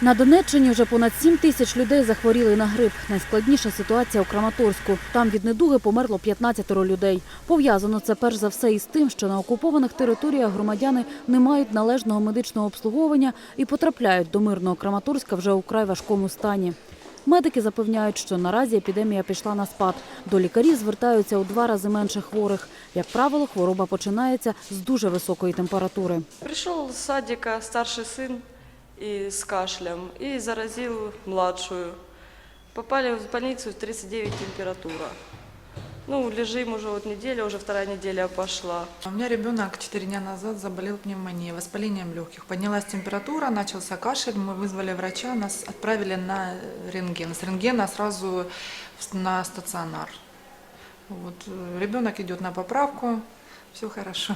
На Донеччині вже понад 7 тисяч людей захворіли на грип. Найскладніша ситуація у Краматорську. Там від недуги померло 15 людей. Пов'язано це перш за все із тим, що на окупованих територіях громадяни не мають належного медичного обслуговування і потрапляють до мирного Краматорська вже у край важкому стані. Медики запевняють, що наразі епідемія пішла на спад. До лікарів звертаються у два рази менше хворих. Як правило, хвороба починається з дуже високої температури. Пришел с садика старший сын и с кашлем и заразил младшую. Попали в больницу 39 температура. Ну, лежим уже вот неделя, уже вторая неделя пошла. У меня ребенок 4 дня назад заболел пневмонией, воспалением легких. Поднялась температура, начался кашель, мы вызвали врача, нас отправили на рентген. С рентгена сразу на стационар. Вот, э, ребенок идет на поправку, все хорошо.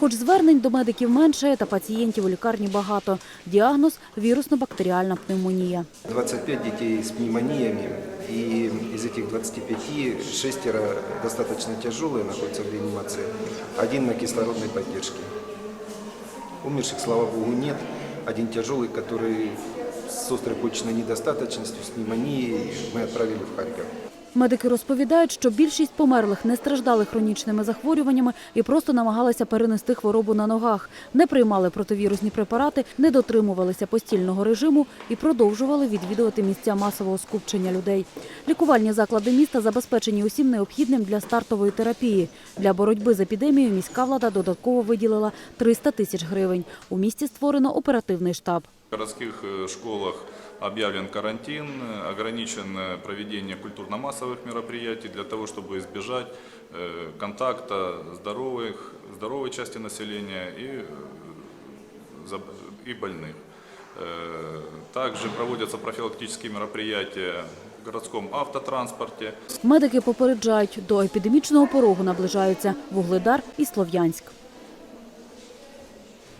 Хоч звернень до медиків менше, та пацієнтів у лікарні багато. Діагноз – вірусно-бактеріальна пневмонія. 25 детей с пневмониями, и из этих 25 шестеро достаточно тяжелые находятся в реанимации, один на кислородной поддержке. Умерших, слава богу, нет. Один тяжелый, который с острой почечной недостаточностью, с пневмонией, мы в Харьков. Медики розповідають, що більшість померлих не страждали хронічними захворюваннями і просто намагалися перенести хворобу на ногах, не приймали противірусні препарати, не дотримувалися постільного режиму і продовжували відвідувати місця масового скупчення людей. Лікувальні заклади міста забезпечені усім необхідним для стартової терапії. Для боротьби з епідемією міська влада додатково виділила 300 тисяч гривень. У місті створено оперативний штаб. В городских э, школах объявлен карантин, э, ограничено проведение культурно-массовых мероприятий для того, чтобы избежать э, контакта здоровых, здоровой части населения и, э, заб- и больных. Э, Также проводятся профилактические мероприятия в городском автотранспорте. Медики попереджають, до епідемічного порогу наближаються Вугледар і Слов'янськ.